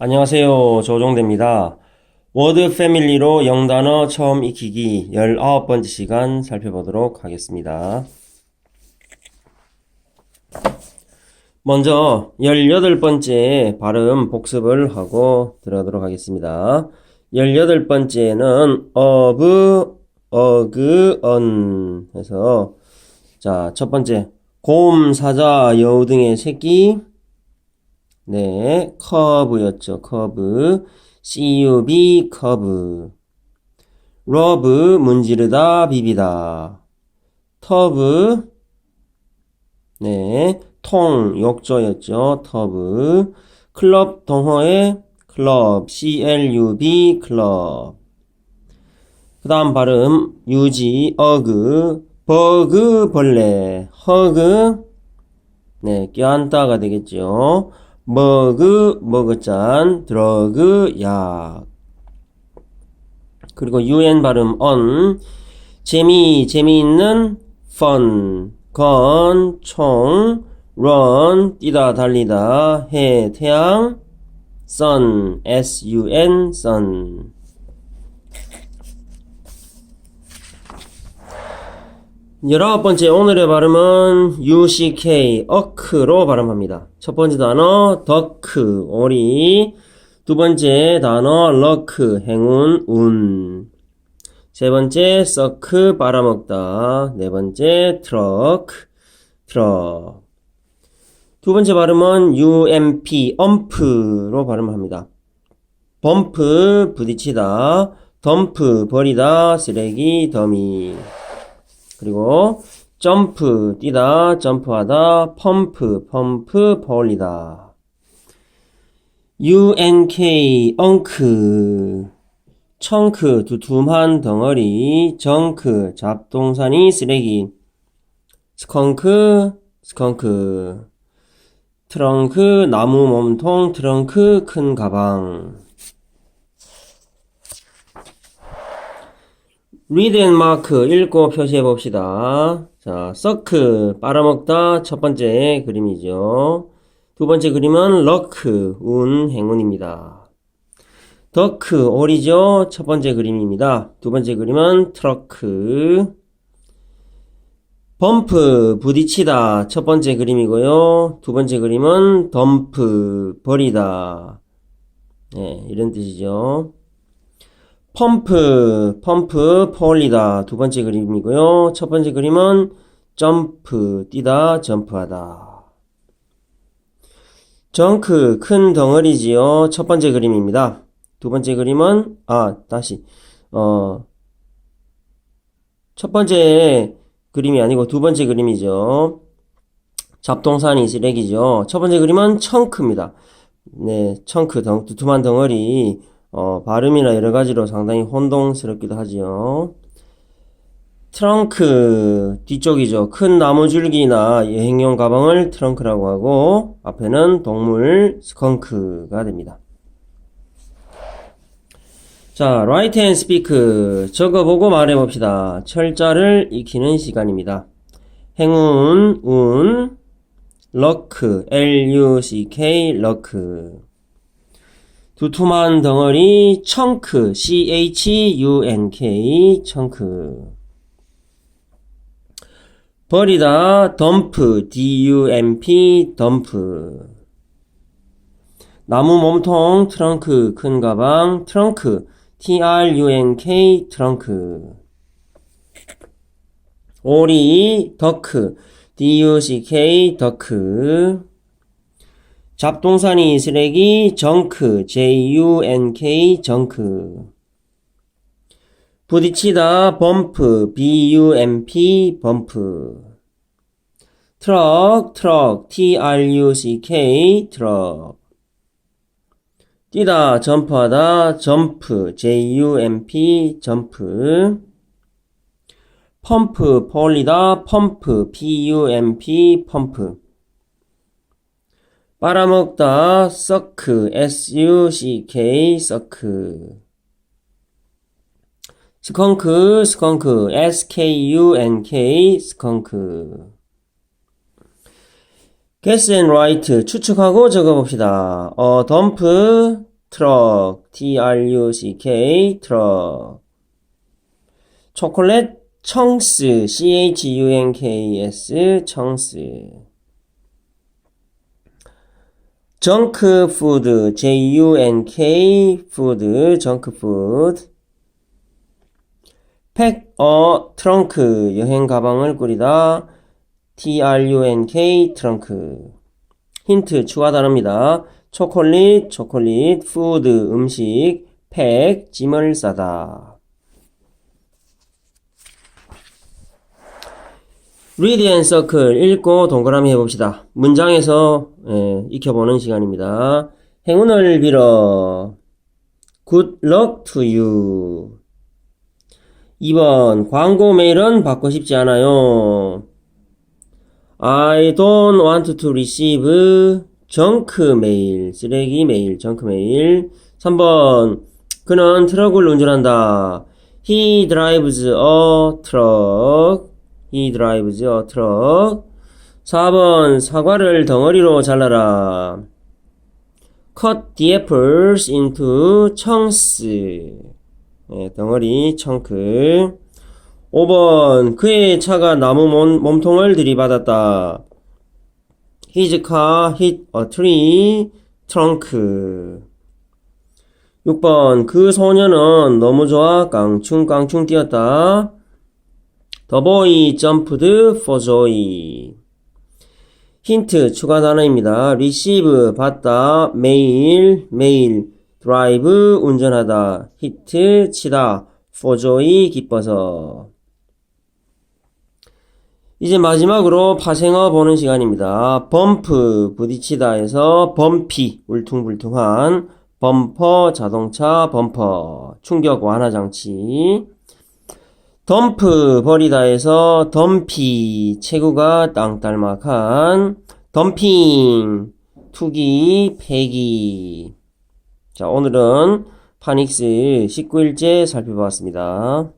안녕하세요. 조종대입니다. 워드 패밀리로 영단어 처음 익히기 19번째 시간 살펴보도록 하겠습니다. 먼저 18번째 발음 복습을 하고 들어가도록 하겠습니다. 18번째는 of, 어그, 언 해서 자, 첫 번째 곰, 사자, 여우 등의 새끼 네, 커브였죠. 커브. CUB 커브. 러브 문지르다 비비다. 터브. 네, 통 욕조였죠. 터브. 클럽 동호회 클럽 CLUB 클럽. 그다음 발음 유지 어그 버그 벌레 허그 네, 껴안다가 되겠죠. 머그, 머그잔, 드러그, 약. 그리고 un 발음 on, 재미, 재미있는 fun, 건, 총, run, 뛰다, 달리다, 해, 태양, sun, sun, sun. 열아홉 번째 오늘의 발음은 UCK, 어크로 발음합니다. 첫 번째 단어 덕크, 오리. 두 번째 단어 럭크, 행운, 운. 세 번째 서크, 빨아먹다. 네 번째 트럭, 트럭. 두 번째 발음은 UMP, 엄프로 발음합니다. 범프, 부딪히다. 덤프, 버리다. 쓰레기, 더미. 그리고 점프 뛰다 점프하다 펌프 펌프 벌리다. UNK 엉크. 청크 두툼한 덩어리. 정크 잡동사니 쓰레기. 스컹크 스컹크. 트렁크 나무 몸통 트렁크 큰 가방 리드 앤 마크 읽고 표시해 봅시다. 자, 서크 빨아먹다 첫 번째 그림이죠. 두 번째 그림은 럭크 운 행운입니다. 더크 오리죠. 첫 번째 그림입니다. 두 번째 그림은 트러크 범프 부딪히다 첫 번째 그림이고요. 두 번째 그림은 덤프 버리다 네, 이런 뜻이죠. 펌프, 펌프, 폴리다. 두 번째 그림이고요. 첫 번째 그림은 점프, 뛰다, 점프하다. 정크, 큰 덩어리지요. 첫 번째 그림입니다. 두 번째 그림은, 아, 다시, 어, 첫 번째 그림이 아니고 두 번째 그림이죠. 잡동사니 쓰레기죠. 첫 번째 그림은 청크입니다. 네, 청크, 덩, 두툼한 덩어리. 어, 발음이나 여러 가지로 상당히 혼동스럽기도 하지요. 트렁크 뒤쪽이죠. 큰 나무 줄기나 여행용 가방을 트렁크라고 하고 앞에는 동물 스컹크가 됩니다. 자, write and speak 적어보고 말해봅시다. 철자를 익히는 시간입니다. 행운, 운, luck, L-U-C-K, luck. 두툼한 덩어리 청크. C-H-U-N-K 청크. 버리다. 덤프. D-U-M-P 덤프. 나무 몸통. 트렁크. 큰 가방. 트렁크. T-R-U-N-K 트렁크. 오리. 더크. D-U-C-K 더크 잡동사니 쓰레기 정크 J-U-N-K 정크. 부딪히다 범프 B-U-M-P 범프. 트럭 트럭 T-R-U-C-K 트럭. 뛰다 점프하다 점프 J-U-M-P 점프. 펌프 폴리다 펌프 P-U-M-P 펌프 빨아먹다 suck s-u-c-k suck 스컹크 스컹크 s-k-u-n-k 스컹크 guess and write 추측하고 적어봅시다. 어 덤프 트럭 T-R-U-C-K 트럭 초콜릿 청스 C-H-U-N-K-S 청스 정크 푸드 J-U-N-K 푸드 정크 푸드 팩 어 트렁크 여행 가방을 꾸리다 T-R-U-N-K 트렁크 힌트 추가 단어입니다. 초콜릿, 초콜릿, 푸드, 음식, 팩, 짐을 싸다. Read and circle 읽고 동그라미 해봅시다. 문장에서 예, 익혀보는 시간입니다. 행운을 빌어. Good luck to you. 2번 광고 메일은 받고 싶지 않아요. I don't want to receive junk mail, 쓰레기 메일, junk 메일. 3번 그는 트럭을 운전한다. He drives a truck. He drives a truck. 4번 사과를 덩어리로 잘라라. Cut the apples into chunks. 네, 덩어리, 청크. 5번 그의 차가 나무 몸, 몸통을 들이받았다. His car hit a tree trunk. 6번 그 소녀는 너무 좋아 깡충깡충 뛰었다. The boy jumped for joy. 힌트 추가 단어입니다. receive 받다, mail, mail, drive 운전하다, hit 치다, for joy 기뻐서. 이제 마지막으로 파생어 보는 시간입니다. 범프 부딪히다에서 범피 울퉁불퉁한 범퍼 자동차 범퍼 충격 완화 장치 덤프 버리다에서 덤피 체구가 땅딸막한 덤핑 투기 폐기 자 오늘은 파닉스 19일째 살펴봤습니다.